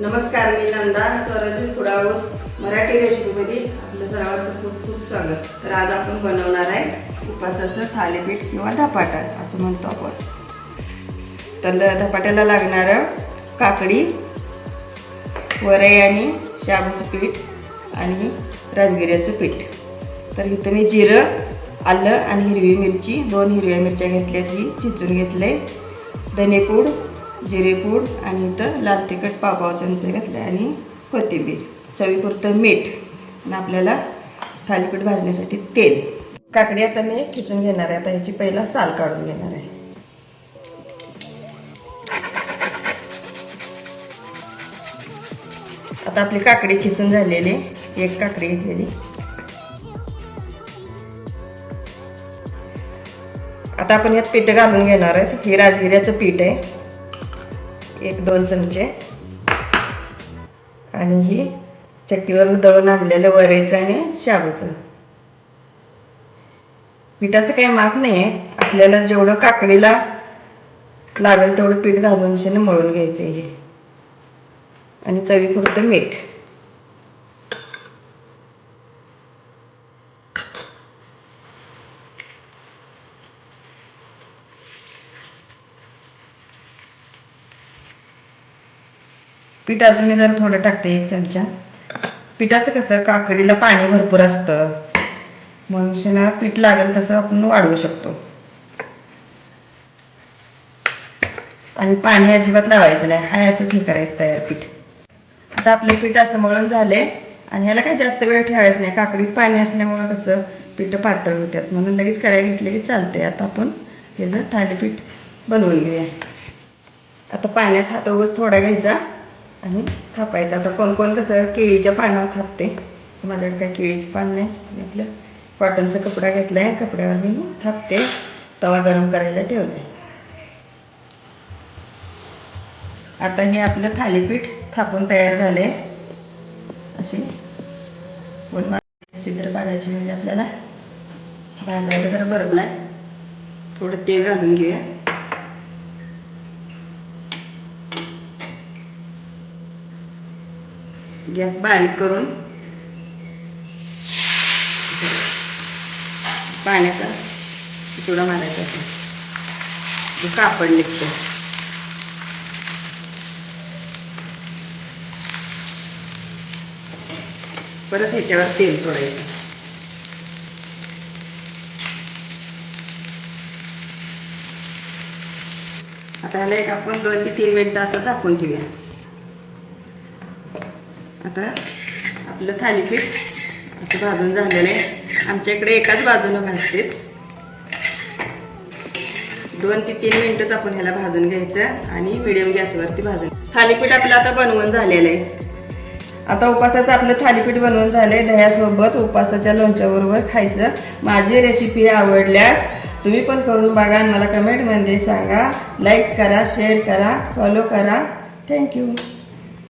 नमस्कार मी नंदा चौरचन खुडावस मराठी रेसिपीमध्ये आपलं सर्वांचं खूप खूप स्वागत. तर आज आपण बनवणार आहे उपासाचं थालीपीठ किंवा धपाटा असं म्हणतो आपण. तर धपाट्याला लागणारं काकडी वरई आणि शाबूचं पीठ आणि राजगिऱ्याचं पीठ. तर इथं मी जिरं आलं आणि हिरवी मिरची दोन हिरव्या मिरच्या घेतल्यात ही चिचून घेतले धनेपूड जिरेपूड आणि इथं लाल तिखट पावपाव चमचे घातले आणि कोथिंबीर. चवीपुरतं मीठ आणि आपल्याला थालीपीठ भाजण्यासाठी तेल. काकडी आता मी किसून घेणार आहे. आता ह्याची पहिला साल काढून घेणार आहे. आता आपली काकडी खिसून झालेली एक काकडी घेतलेली. आता आपण यात पीठ घालून घेणार आहे हे राजगिऱ्याचं पीठ आहे. एक दोन चमचे. आणि ही चक्कीवर दळून आणलेलं वरेचं आणि शाबूचं. पिठाचं काही माप नाही आहे आपल्याला जेवढं काकडीला लागेल तेवढं पीठ घालून शेणे मळून घ्यायचं आहे हे. आणि चवीपुरतं मीठ. पीठ अजून मी जरा थोडं टाकते एक चमचा. पिठाचं कसं काकडीला पाणी भरपूर असतं. मनुष्याला पीठ लागेल तसं आपण वाढवू शकतो. आणि पाणी अजिबात लावायचं नाही. हाय असंच हे करायचं तयार पीठ. आता आपलं पीठ असं मळून झाले आणि ह्याला काही जास्त वेळ ठेवायचं नाही. काकडीत पाणी असल्यामुळं कसं पीठ पातळ होतात. म्हणून लगेच करायला घेतले की चालते आता आपण हे जर थालीपीठ बनवून घेऊया. आता पाण्यास हात उगाच थोडा घ्यायचा. आणि थापायचं. आता कोण कोण कसं केळीच्या पानावर थापते. माझ्याकडे काय केळीचं पान नाही. मी आपलं कॉटनचा कपडा घेतला आहे कपड्यावर मी थापते. तवा गरम करायला ठेवले आता हे आपलं थालीपीठ थापून तयार झाले असे वन छिद्र काढायची म्हणजे आपल्याला भाजायला जरा बरं आहे. थोडं तेल घालून घेऊया. गॅस बारीक करून पाण्याचा तुकडा मारायचा असा. कापड निघतो. परत ह्याच्यावर तेल सोडायचं. आता ह्याला एक आपण दोन ते तीन मिनटं असं झाकून ठेवूया. आता आपलं थालीपीठ असं भाजून झालेलं आहे. आमच्या इकडे एकाच बाजूनं भाजते. दोन ते तीन मिनटंच आपण ह्याला भाजून घ्यायचं आणि मिडियम गॅसवरती भाजून. थालीपीठ आपलं आता बनवून झालेलं आहे. आता उपासाचं आपलं थालीपीठ बनवून झालंय. दह्यासोबत उपासाच्या लोणच्याबरोबर खायचं. माझी रेसिपी आवडल्यास तुम्ही पण करून बघा आणि मला कमेंटमध्ये सांगा. लाईक करा शेअर करा फॉलो करा. थँक्यू